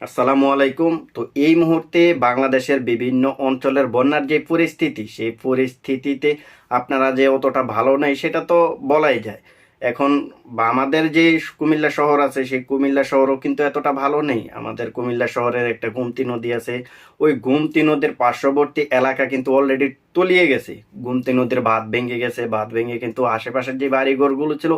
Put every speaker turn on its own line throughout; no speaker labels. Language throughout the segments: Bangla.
আসসালামু আলাইকুম। তো এই মুহূর্তে বাংলাদেশের বিভিন্ন অঞ্চলের বন্যার যে পরিস্থিতি, সেই পরিস্থিতিতে আপনারা যে অতটা ভালো নেই, সেটা তো বলাই যায়। এখন আমাদের যে কুমিল্লা শহর আছে, সেই কুমিল্লা শহরও কিন্তু এতটা ভালো নেই। আমাদের কুমিল্লা শহরের একটা গুমতি নদী আছে। ওই গুমতি নদীর পার্শ্ববর্তী এলাকা কিন্তু অলরেডি তলিয়ে গেছে। গুমতি নদীর বাঁধ ভেঙে গেছে। বাঁধ ভেঙে কিন্তু আশেপাশের যে বাড়িঘরগুলো ছিল,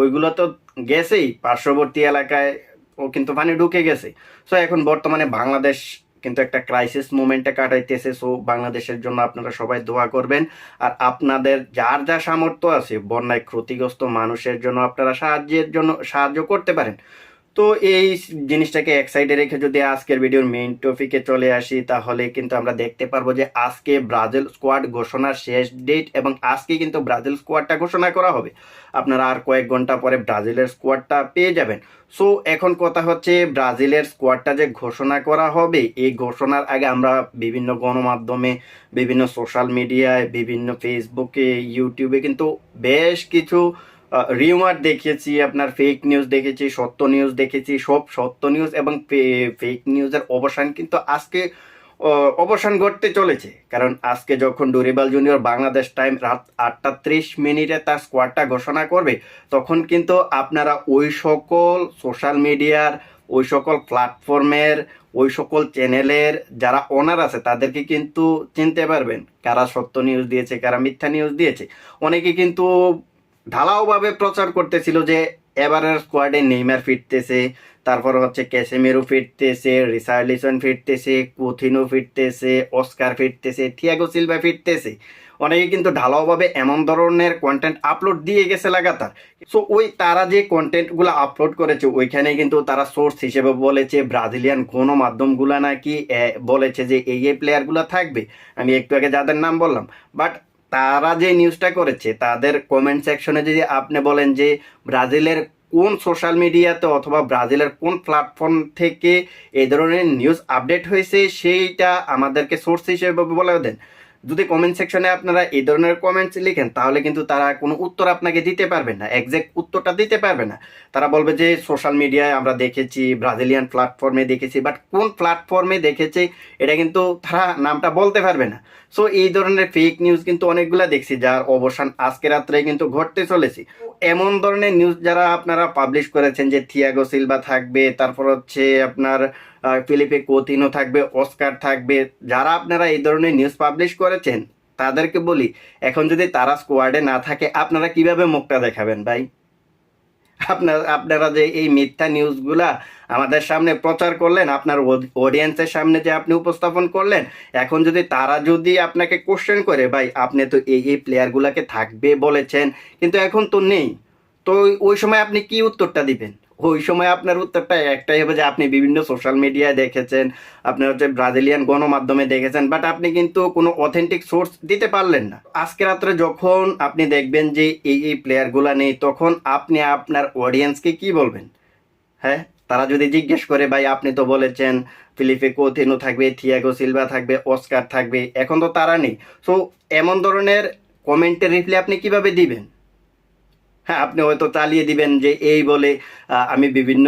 ওইগুলো তো গেছেই। পার্শ্ববর্তী এলাকায় ও কিন্তু পানি ঢুকে গেছে। সো এখন বর্তমানে বাংলাদেশ কিন্তু একটা ক্রাইসিস মুমেন্টে কাটাইতেছে। সো বাংলাদেশের জন্য আপনারা সবাই দোয়া করবেন। আর আপনাদের যার যা সামর্থ্য আছে, বন্যায় ক্ষতিগ্রস্ত মানুষের জন্য আপনারা সাহায্যের জন্য সাহায্য করতে পারেন। তো এই জিনিসটাকে এক সাইডে রেখে যদি আজকের ভিডিওর মেইন টপিকে চলে আসি, তাহলে কিন্তু আমরা দেখতে পারব যে আজকে ব্রাজিল স্কোয়াড ঘোষণার শেষ ডেট এবং আজকে কিন্তু ব্রাজিল স্কোয়াডটা ঘোষণা করা হবে। আপনারা আর কয়েক ঘণ্টা পরে ব্রাজিলের স্কোয়াডটা পেয়ে যাবেন। সো এখন কথা হচ্ছে ব্রাজিলের স্কোয়াডটা যে ঘোষণা করা হবে, এই ঘোষণার আগে আমরা বিভিন্ন গণমাধ্যমে, বিভিন্ন সোশ্যাল মিডিয়ায় বিভিন্ন ফেসবুকে ইউটিউবে কিন্তু বেশ কিছু রিউমার দেখেছি, আপনার ফেক নিউজ দেখেছি, সত্য নিউজ দেখেছি, সব সত্য নিউজ এবং ফেক নিউজের অবসান কিন্তু আজকে অবসান ঘটতে চলেছে। কারণ আজকে যখন ডুরিবাল জুনিয়র বাংলাদেশ টাইম রাত আটটা ত্রিশ মিনিটে তার স্কোয়াডটা ঘোষণা করবে, তখন কিন্তু আপনারা ওই সকল সোশ্যাল মিডিয়ার ওই সকল প্ল্যাটফর্মের ওই সকল চ্যানেলের যারা ওনার আছে, তাদেরকে কিন্তু চিনতে পারবেন কারা সত্য নিউজ দিয়েছে, কারা মিথ্যা নিউজ দিয়েছে। অনেকে কিন্তু ঢালাওভাবে প্রচার করতেছিল যে এবারের স্কোয়াডে নেইমার ফিরতেছে তারপর হচ্ছে ক্যাসেমেরো ফিরতেছে রিসার্লিসন ফিরতেছে কুথিনো ফিরতেছে অস্কার ফিরতেছে থিয়াগো সিলভা ফিরতেছে। অনেকে কিন্তু ঢালাওভাবে এমন ধরনের কন্টেন্ট আপলোড দিয়ে গেছে লাগাতার। সো ওই তারা যে কন্টেন্টগুলো আপলোড করেছে ওইখানে কিন্তু তারা সোর্স হিসেবে বলেছে ব্রাজিলিয়ান গণমাধ্যমগুলো নাকি আহ, বলেছে যে এই এই প্লেয়ারগুলো থাকবে। আমি একটু আগে যাদের নাম বললাম। বাট তারা যে নিউজটা করেছে, তাদের কমেন্ট সেকশনে যদি আপনি বলেন যে ব্রাজিলের কোন সোশ্যাল মিডিয়াতে অথবা ব্রাজিলের কোন প্ল্যাটফর্ম থেকে এ ধরনের নিউজ আপডেট হয়েছে, সেইটা আমাদেরকে সোর্স হিসেবে বলে দেন। যদি কমেন্ট সেকশনে আপনারা এই ধরনের কমেন্টস লিখেন, তাহলে কিন্তু তারা কোনো উত্তর আপনাকে দিতে পারবে না একজ্যাক্ট উত্তরটা দিতে পারবে না। তারা বলবে যে সোশ্যাল মিডিয়ায় আমরা দেখেছি ব্রাজিলিয়ান প্ল্যাটফর্মে দেখেছি বাট কোন প্ল্যাটফর্মে দেখেছে, এটা কিন্তু তারা নামটা বলতে পারবে না। সো এই ধরনের ফেক নিউজ কিন্তু অনেকগুলা দেখছি, যার অবসান আজকে রাত্রে কিন্তু ঘটতে চলেছে। এমন ধরনের নিউজ যারা আপনারা পাবলিশ করেছেন, যে থিয়াগো সিলভা থাকবে, তারপর হচ্ছে আপনার ফিলিপে কোতিনো থাকবে, অস্কার থাকবে। যারা আপনারা এই ধরনের নিউজ পাবলিশ করেছেন, তাদেরকে বলি, এখন যদি তারা স্কোয়াডে না থাকে, আপনারা কীভাবে মুখটা দেখাবেন ভাই? আপনার, আপনারা যে এই মিথ্যা নিউজগুলা আমাদের সামনে প্রচার করলেন, আপনার অডিয়েন্সের সামনে যে আপনি উপস্থাপন করলেন, এখন যদি তারা যদি আপনাকে কোশ্চেন করে, ভাই, আপনি তো এই এই প্লেয়ারগুলাকে থাকবে বলেছেন, কিন্তু এখন তো নেই। তো ওই সময় আপনি কি উত্তরটা দিবেন? ওই সময় আপনার উত্তরটা একটাই হবে যে আপনি বিভিন্ন সোশ্যাল মিডিয়ায় দেখেছেন, আপনার হচ্ছে ব্রাজিলিয়ান গণমাধ্যমে দেখেছেন বাট আপনি কিন্তু কোনো অথেন্টিক সোর্স দিতে পারলেন না। আজকে রাত্রে যখন আপনি দেখবেন যে এই এই প্লেয়ারগুলা নেই, তখন আপনি আপনার অডিয়েন্সকে কি বলবেন? হ্যাঁ? তারা যদি জিজ্ঞেস করে, ভাই, আপনি তো বলেছেন ফিলিপে কোথিনো থাকবে থিয়াগো সিলভা থাকবে অস্কার থাকবে, এখন তো তারা নেই। সো এমন ধরনের কমেন্টের রিপ্লাই আপনি কীভাবে দিবেন? হ্যাঁ আপনি হয়তো চালিয়ে দিবেন যে এই বলে আমি বিভিন্ন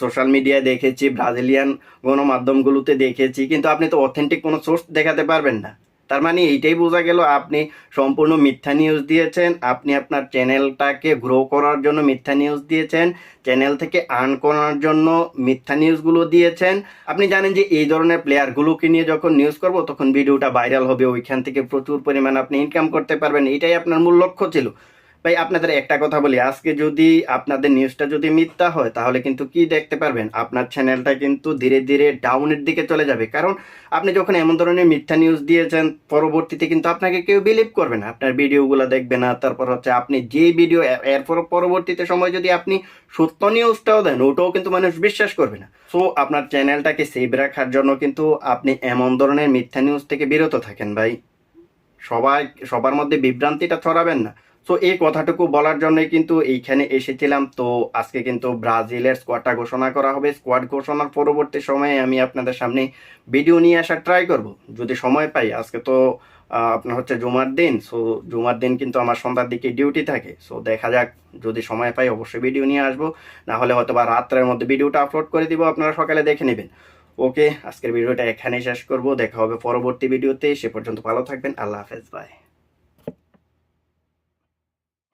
সোশ্যাল মিডিয়ায় দেখেছি ব্রাজিলিয়ান গণমাধ্যমগুলোতে দেখেছি, কিন্তু আপনি তো অথেন্টিক কোনো সোর্স দেখাতে পারবেন না। তার মানে এইটাই বোঝা গেল, আপনি সম্পূর্ণ মিথ্যা নিউজ দিয়েছেন, আপনি আপনার চ্যানেলটাকে গ্রো করার জন্য মিথ্যা নিউজ দিয়েছেন চ্যানেল থেকে আর্ন করার জন্য মিথ্যা নিউজগুলো দিয়েছেন। আপনি জানেন যে এই ধরনের প্লেয়ারগুলোকে নিয়ে যখন নিউজ করব, তখন ভিডিওটা ভাইরাল হবে, ওইখান থেকে প্রচুর পরিমাণ আপনি ইনকাম করতে পারবেন, এটাই আপনার মূল লক্ষ্য ছিল। ভাই, আপনাদের একটা কথা বলি। আজকে যদি আপনাদের নিউজটা যদি মিথ্যা হয়, তাহলে কিন্তু কি দেখতে পারবেন? আপনার চ্যানেলটা কিন্তু ধীরে ধীরে ডাউনের দিকে চলে যাবে। কারণ আপনি যখন এমন ধরনের মিথ্যা নিউজ দিয়েছেন, পরবর্তীতে কিন্তু আপনাকে কেউ বিলিভ করবে না। আপনার ভিডিওগুলো দেখবে না। তারপর হচ্ছে আপনি যে ভিডিও এরপর পরবর্তীতে সময় যদি আপনি সত্য নিউজটাও দেন, ওটাও কিন্তু মানুষ বিশ্বাস করবে না। সো আপনার চ্যানেলটাকে সেভ রাখার জন্য কিন্তু আপনি এমন ধরনের মিথ্যা নিউজ থেকে বিরত থাকেন, ভাই। সবাই, সবার মধ্যে বিভ্রান্তিটা ছড়াবেন না। সো এই কথাটুকু বলার জন্যই কিন্তু এইখানে এসেছিলাম। তো আজকে কিন্তু ব্রাজিলের স্কোয়াডটা ঘোষণা করা হবে। স্কোয়াড ঘোষণার পরবর্তী সময়ে আমি আপনাদের সামনে ভিডিও নিয়ে আসার ট্রাই করব। যদি সময় পাই, আজকে তো আপনার হচ্ছে জুমার দিন। সো জুমার দিন কিন্তু আমার সন্ধ্যার দিকে ডিউটি থাকে। সো দেখা যাক, যদি সময় পাই, অবশ্যই ভিডিও নিয়ে আসব। না হলে হয়তো বা রাত্রের মধ্যে ভিডিওটা আপলোড করে দিব, আপনারা সকালে দেখে নেবেন। ওকে আজকের ভিডিওটা এখানেই শেষ করব। দেখা হবে পরবর্তী ভিডিওতে সে পর্যন্ত ভালো থাকবেন। আল্লাহ হাফেজ বাই